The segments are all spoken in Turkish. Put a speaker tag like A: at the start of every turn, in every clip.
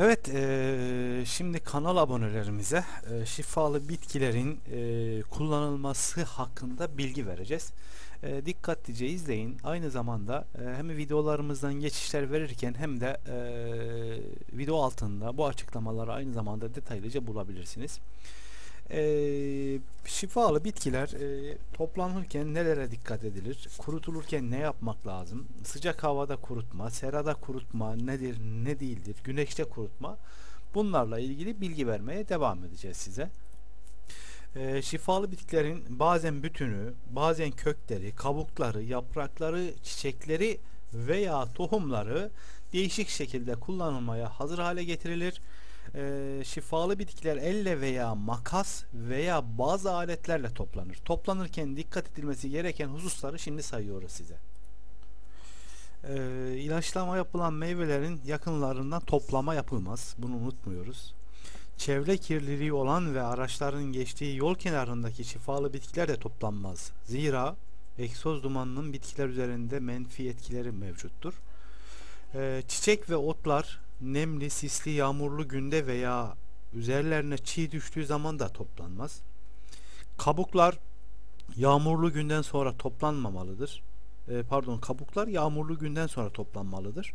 A: Evet, eee, şimdi kanal abonelerimize eee, şifalı bitkilerin eee, kullanılması hakkında bilgi vereceğiz. Eee, dikkatlice izleyin. Aynı zamanda eee, hem videolarımızdan geçişler verirken hem de eee, video altında bu açıklamaları aynı zamanda detaylıca bulabilirsiniz. Eee, şifalı bitkiler eee, toplanırken nelere dikkat edilir? Kurutulurken ne yapmak lazım? Sıcak havada kurutma, serada kurutma nedir, ne değildir? Güneşte kurutma. Bunlarla ilgili bilgi vermeye devam edeceğiz size. Eee, şifalı bitkilerin bazen bütünü, bazen kökleri, kabukları, yaprakları, çiçekleri veya tohumları değişik şekilde kullanılmaya hazır hale getirilir. Eee, şifalı bitkiler elle veya makas veya bazı aletlerle toplanır. Toplanırken dikkat edilmesi gereken hususları şimdi sayıyoruz size. Eee ilaçlama yapılan meyvelerin yakınlarından toplama yapılmaz. Bunu unutmuyoruz. Çevre kirliliği olan ve araçların geçtiği yol kenarındaki şifalı bitkiler de toplanmaz. Zira egzoz dumanının bitkiler üzerinde menfi etkileri mevcuttur. Eee, çiçek ve otlar nemli, sisli, yağmurlu günde veya üzerlerine çiğ düştüğü zaman da toplanmaz. Kabuklar yağmurlu günden sonra toplanmamalıdır. Eee, pardon, kabuklar yağmurlu günden sonra toplanmalıdır.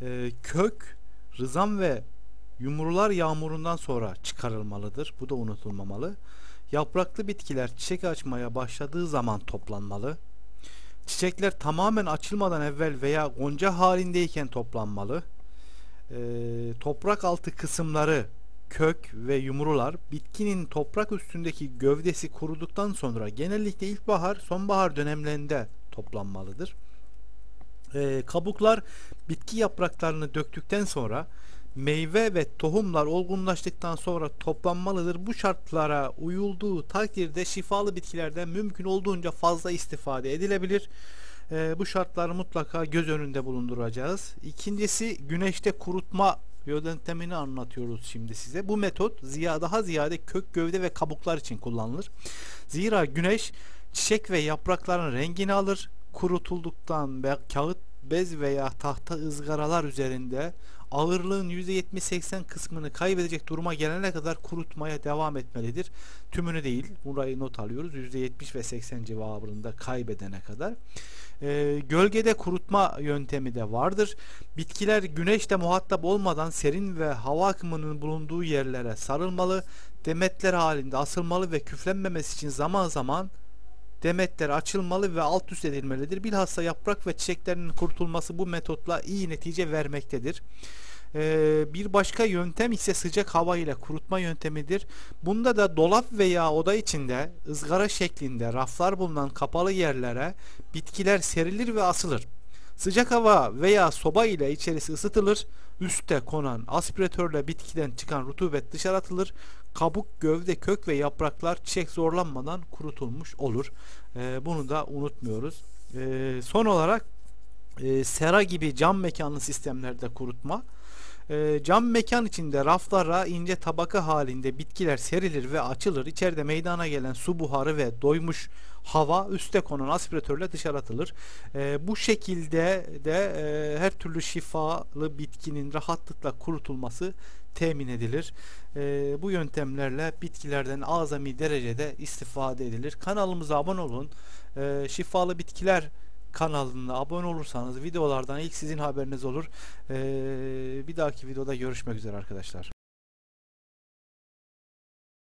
A: Eee, kök, rızam ve yumrular yağmurundan sonra çıkarılmalıdır. Bu da unutulmamalı. Yapraklı bitkiler çiçek açmaya başladığı zaman toplanmalı. Çiçekler tamamen açılmadan evvel veya gonca halindeyken toplanmalı. Eee, toprak altı kısımları kök ve yumrular bitkinin toprak üstündeki gövdesi kuruduktan sonra genellikle ilkbahar sonbahar dönemlerinde toplanmalıdır. Eee, kabuklar bitki yapraklarını döktükten sonra meyve ve tohumlar olgunlaştıktan sonra toplanmalıdır. Bu şartlara uyulduğu takdirde şifalı bitkilerden mümkün olduğunca fazla istifade edilebilir. Eee, bu şartları mutlaka göz önünde bulunduracağız. İkincisi güneşte kurutma yöntemini anlatıyoruz şimdi size. Bu metot ziya daha ziyade kök, gövde ve kabuklar için kullanılır. Zira güneş çiçek ve yaprakların rengini alır. Kurutulduktan ve kağıt, bez veya tahta ızgaralar üzerinde ağırlığın %70-80 kısmını kaybedecek duruma gelene kadar kurutmaya devam etmelidir. Tümünü değil, burayı not alıyoruz. %70 ve 80 civarında kaybedene kadar. Ee, gölgede kurutma yöntemi de vardır. Bitkiler güneşte muhatap olmadan serin ve hava akımının bulunduğu yerlere sarılmalı, demetler halinde asılmalı ve küflenmemesi için zaman zaman demetler açılmalı ve alt üst edilmelidir. Bilhassa yaprak ve çiçeklerinin kurtulması bu metotla iyi netice vermektedir. Ee, bir başka yöntem ise sıcak hava ile kurutma yöntemidir. Bunda da dolap veya oda içinde ızgara şeklinde raflar bulunan kapalı yerlere bitkiler serilir ve asılır. Sıcak hava veya soba ile içerisi ısıtılır. Üste konan aspiratörle bitkiden çıkan rutubet dışarı atılır. Kabuk, gövde, kök ve yapraklar çiçek zorlanmadan kurutulmuş olur. Ee, bunu da unutmuyoruz. Ee, son olarak e, sera gibi cam mekanlı sistemlerde kurutma. E, cam mekan içinde raflara ince tabaka halinde bitkiler serilir ve açılır. İçeride meydana gelen su buharı ve doymuş hava üste konan aspiratörle dışarı atılır. E, bu şekilde de e, her türlü şifalı bitkinin rahatlıkla kurutulması temin edilir. E, bu yöntemlerle bitkilerden azami derecede istifade edilir. Kanalımıza abone olun. E, şifalı bitkiler kanalına abone olursanız videolardan ilk sizin haberiniz olur. Ee, bir dahaki videoda görüşmek üzere arkadaşlar.